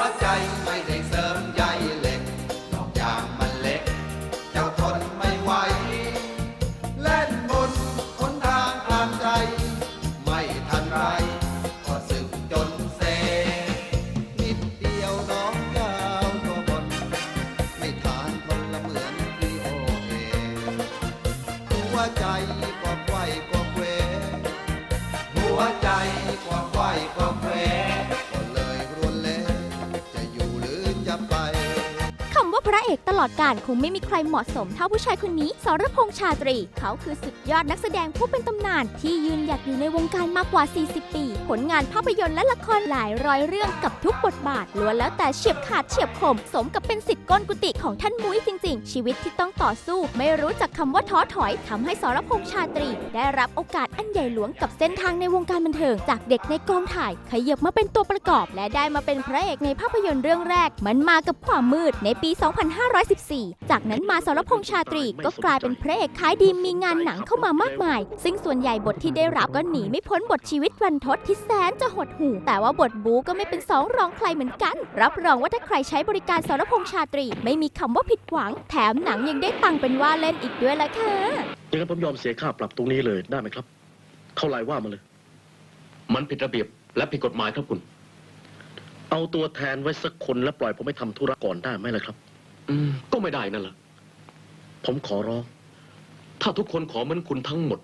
วใจไม่ได้เสริมใยเหล็กนอกจากมันเล็ก เจ้าทนไม่ไหวเล่นบนหนทางกลางใจ ไม่ทันไรก็สึกจนเซนิดเดียวน้องดาวก็บน ไม่ทานคนละเหมือนที่โอเอหัวใจกว่าไขว้กว่า ลอดการคงไม่มีใครเหมาะสมเท่าผู้ชายคนนี้สรพงษ์ชาตรี เขาคือสุดยอดนักแสดงผู้เป็นตำนาน ที่ยืนหยัดอยู่ในวงการมากกว่า 40 ปี ผลงานภาพยนตร์และละครหลายร้อยเรื่องกับทุกบทบาทล้วนแล้วแต่เฉียบขาดเฉียบคม สมกับเป็นสิทธิ์ก้นกุฏิของท่านมุ้ยจริง ๆ ชีวิตที่ต้องต่อสู้ ไม่รู้จักคำว่าท้อถอยทำให้สรพงษ์ชาตรี ได้รับโอกาสอันใหญ่หลวงกับเส้นทางในวงการบันเทิง จากเด็กในกองถ่ายขยับมาเป็นตัวประกอบ และได้มาเป็นพระเอกในภาพยนตร์เรื่องแรก มันมากับความมืดในปี 250 2514 จากนั้นมาสรพงษ์ชาตรีก็กลายเป็นพระเอกขายดีมีงานหนังเข้ามามากมาย ซึ่งส่วนใหญ่บทที่ได้รับก็หนีไม่พ้นบทชีวิตวันทศที่แสนจะหดหู่ แต่ว่าบทบูก็ไม่เป็นสองรองใครเหมือนกัน รับรองว่าถ้าใครใช้บริการสรพงษ์ชาตรี ไม่มีคำว่าผิดหวัง แถมหนังยังได้ตังค์เป็นว่าเล่นอีกด้วยละค่ะอย่างนั้นผมยอมเสียค่าปรับตรงนี้เลยได้ไหมครับ เท่าไหร่ว่ามาเลย มันผิดระเบียบและผิดกฎหมายครับคุณ เอาตัวแทนไว้สักคนแล้วปล่อยผมไปทำธุระก่อนได้ไหมล่ะครับ อืม ก็ไม่ได้นั่นแหละ ผมขอร้อง ถ้าทุกคนขอเหมือนคุณทั้งหมด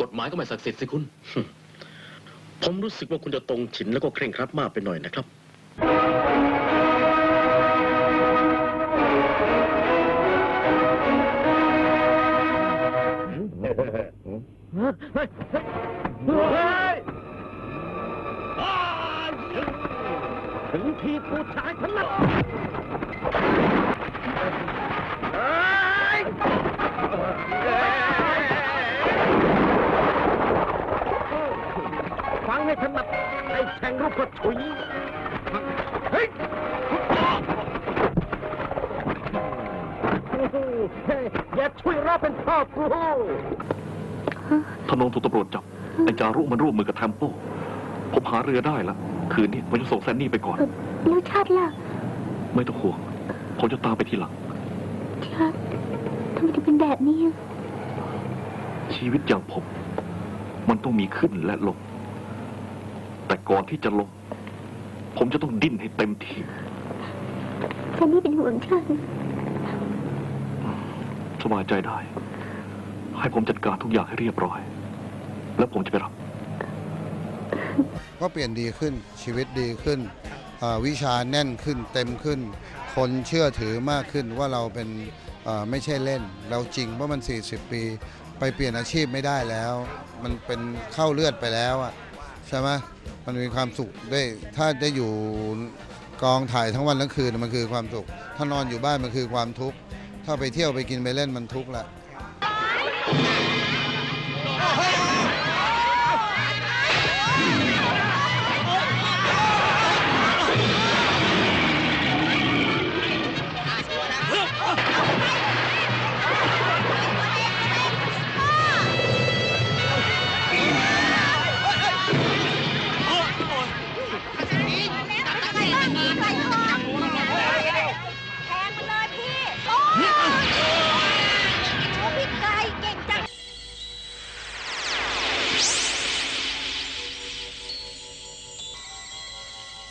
กฎหมายก็ไม่ศักดิ์สิทธิ์สิคุณ ผมรู้สึกว่าคุณจะตรงฉินแล้วก็เคร่งครัดมากไปหน่อยนะครับ อย่าช่วยรับเป็นพ่อกูทนงถูกตำรวจจับไอ้จารุมันร่วมมือกับแทมโปผมหาเรือได้ละคืนนี้ผมจะส่งแซนนี่ไปก่อน แล้วชาติล่ะ ไม่ต้องห่วง ผมจะตามไปทีหลังชาติทำไมถึงเป็นแบบนี้อะชีวิตอย่างผม มันต้องมีขึ้นและลง แต่ก่อนที่จะลง ผมจะต้องดิ้นให้เต็มที่แต่นี่เป็นห่วงฉัน สบายใจได้ ให้ผมจัดการทุกอย่างให้เรียบร้อย แล้วผมจะไปรับ ก็เปลี่ยนดีขึ้นชีวิตดีขึ้นวิชาแน่นขึ้นเต็มขึ้น คนเชื่อถือมากขึ้นว่าเราเป็นไม่ใช่เล่น เราจริงเพราะมัน 40 ปี ไปเปลี่ยนอาชีพไม่ได้แล้ว มันเป็นเข้าเลือดไปแล้วอะใช่ไหมมันมีความสุขได้ถ้าได้อยู่กองถ่ายทั้งวันทั้งคืนมันคือความสุข ถ้านอนอยู่บ้านมันคือความทุกข์ ถ้าไปเที่ยวไปกินไปเล่นมันทุกข์ละ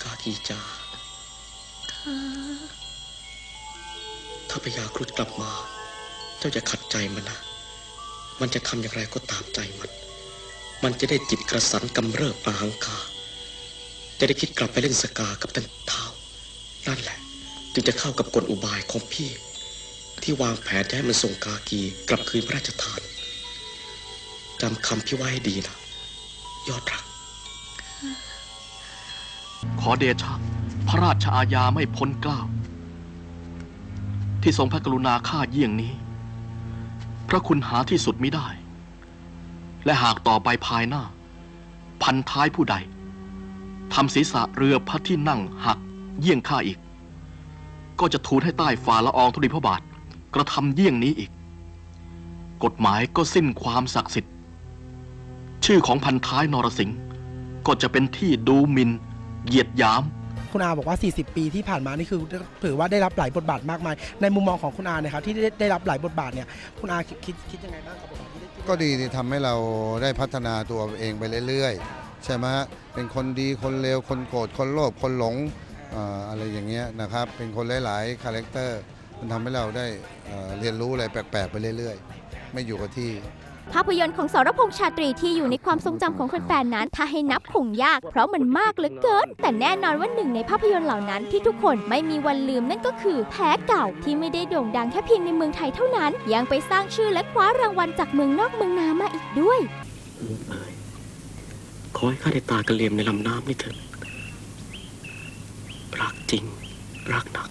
กากีจาถ้าพญาครุฑกลับมา เจ้าจะขัดใจมันนะ มันจะทำอย่างไรก็ตามใจมัน มันจะได้จิตกระสันกำเริบอาหังคา จะได้คิดกลับไปเล่นสกากับท่านเท้า นั่นแหละ จึงจะเข้ากับกลอุบายของพี่ ที่วางแผนจะให้มันส่งกากีกลับคืนพระราชทานจำคำพี่ไว้ให้ดีนะ ยอดรัก ขอเดชะ พระราชอาญาไม่พ้นเกล้า ที่ทรงพระกรุณาข้าเยี่ยงนี้ พระคุณหาที่สุดมิได้ และหากต่อไปภายหน้า พันท้ายผู้ใดทำศีรษะเรือพระที่นั่งหักเยี่ยงข้าอีก ก็จะทูลให้ใต้ฝ่าละอองธุลีพระบาท กระทำเยี่ยงนี้อีก กฎหมายก็สิ้นความศักดิ์สิทธิ์ ชื่อของพันท้ายนรสิงห์ก็จะเป็นที่ดูหมิน เหยียดหยาม คุณอาบอกว่า 40 ปีที่ผ่านมานี่คือถือว่าได้รับหลายบทบาทมากมาย ในมุมมองของคุณอาเนี่ยครับที่ได้ได้รับหลายบทบาทเนี่ยคุณอาคิดคิดคิดยังไงบ้างกับบทบาทที่ได้ที่ไก็ดีที่ทำให้เราได้พัฒนาตัวเองไปเรื่อยๆ ใช่ไหมฮะเป็นคนดีคนเลวคนโกรธคนโลภคนหลงเอ่ออะไรอย่างเงี้ยนะครับ เป็นคนหลายๆคาแรคเตอร์มันทำให้เราได้เอ่อเรียนรู้อะไรแปลกๆไปเรื่อยๆ ไม่อยู่กับที่ ภาพยนตร์ของสรพงษ์ชาตรีที่อยู่ในความทรงจำของแฟนๆนั้น ถ้าให้นับคงยาก เพราะมันมากเหลือเกิน แต่แน่นอนว่าหนึ่งในภาพยนตร์เหล่านั้นที่ทุกคนไม่มีวันลืมนั่นก็คือแพ้เก่าที่ไม่ได้โด่งดังแค่เพียงในเมืองไทยเท่านั้น ยังไปสร้างชื่อและคว้ารางวัลจากเมืองนอกเมืองนามาอีกด้วยลูกเอ๋ยขอให้ข้าได้ตากระเลียมในลำน้ำนี่เถิดรักจริง รักหนัก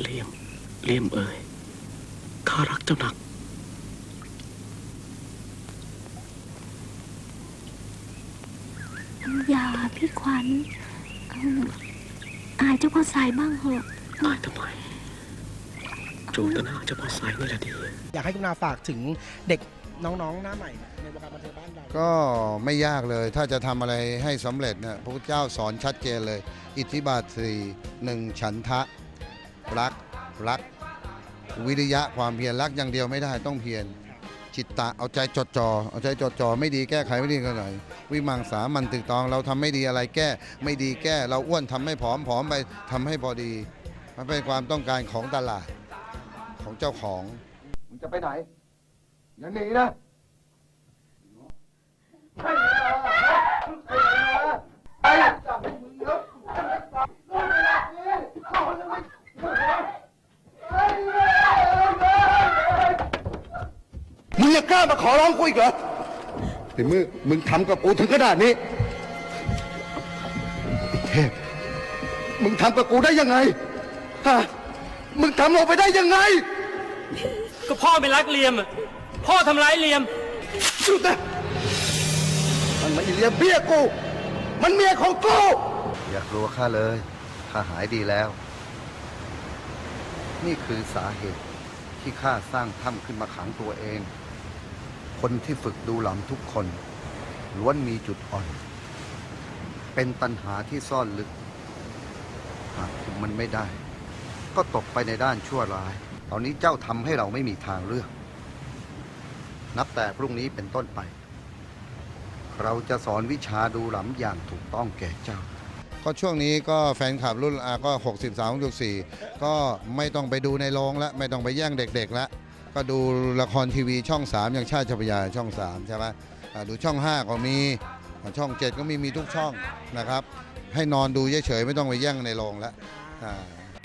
เลี่ยม เลี่ยมเอ๋ยข้ารักเจ้าหนัก อย่าพี่ขวัญเอออายเจ้าพ่อสายบ้างเหอะ ตายทำไมจูตนาเจ้าพ่อสายนี่แหละดี อยากให้คุณอาฝากถึงเด็กน้องๆ หน้าใหม่ ในวงการบันเทิงบ้านเรา ก็ไม่ยากเลยถ้าจะทำอะไรให้สำเร็จเนี่ยพระพุทธเจ้าสอนชัดเจนเลย อิทธิบาทสี่หนึ่งฉันทะ รักรัก วิริยะความเพียรรักอย่างเดียวไม่ได้ต้องเพียร จิตตะเอาใจจดจอ่อเอาใจจดจ่อไม่ดีแก้ไขไม่ดีก็หน่อย วิมังสามันตึกตองเราทำไม่ดีอะไรแก้ ไม่ดีแก้ เราอ้วนทำให้ผอมผอมไปทำให้พอดี มันเป็นความต้องการของตลาดของเจ้าของมึงจะไปไหนอย่าหนีนะ มึงยังกล้ามาขอร้องกูอีกเหรอแต่มึงมึงทำกับกูถึงขนาดนี้ไอ้เทพมึงทำกับกูได้ยังไงฮะมึงทำลงไปได้ยังไง ก็พ่อเป็นรักเลียมอะพ่อทำร้ายเลียม หยุดนะมันไม่เลี้ยงเบี้ยกู มันเมียของกู อย่ากลัวข้าเลยข้าหายดีแล้ว นี่คือสาเหตุที่ข้าสร้างถ้ำขึ้นมาขังตัวเอง คนที่ฝึกดูหลังทุกคนล้วนมีจุดอ่อน เป็นตัณหาที่ซ่อนลึก หากคุมมันไม่ได้ ก็ตกไปในด้านชั่วร้าย ตอนนี้เจ้าทำให้เราไม่มีทางเลือก นับแต่พรุ่งนี้เป็นต้นไป เราจะสอนวิชาดูหลำอย่างถูกต้องแก่เจ้า ก็ช่วงนี้ก็แฟนคลับรุ่นอาก็ 63 64 ก็ไม่ต้องไปดูในโรงแล้วไม่ต้องไปแย่งเด็กๆแล้ว ก็ดูละครทีวีช่อง 3 อย่างชาติชพยาช่อง 3 ใช่ไหมอ่าดูช่อง 5 ก็มีอ่าช่อง 7 ก็มีมีทุกช่องนะครับ ให้นอนดูเฉยๆไม่ต้องไปแย่งในโรงแล้วอ่า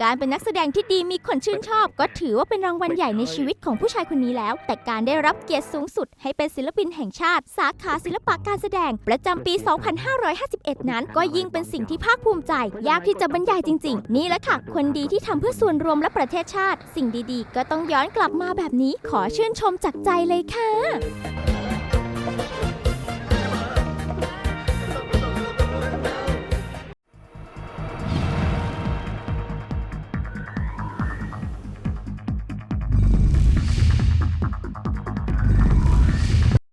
การเป็นนักแสดงที่ดีมีคนชื่นชอบ ก็ถือว่าเป็นรางวัลใหญ่ในชีวิตของผู้ชายคนนี้แล้ว แต่การได้รับเกียรติสูงสุดให้เป็นศิลปินแห่งชาติ สาขาศิลปะการแสดง ประจำปี 2551 นั้น ก็ยิ่งเป็นสิ่งที่ภาคภูมิใจ ยากที่จะบรรยายจริง ๆ นี่แหละค่ะ คนดีที่ทำเพื่อส่วนรวมและประเทศชาติ สิ่งดีๆ ก็ต้องย้อนกลับมาแบบนี้ขอชื่นชมจากใจเลยค่ะ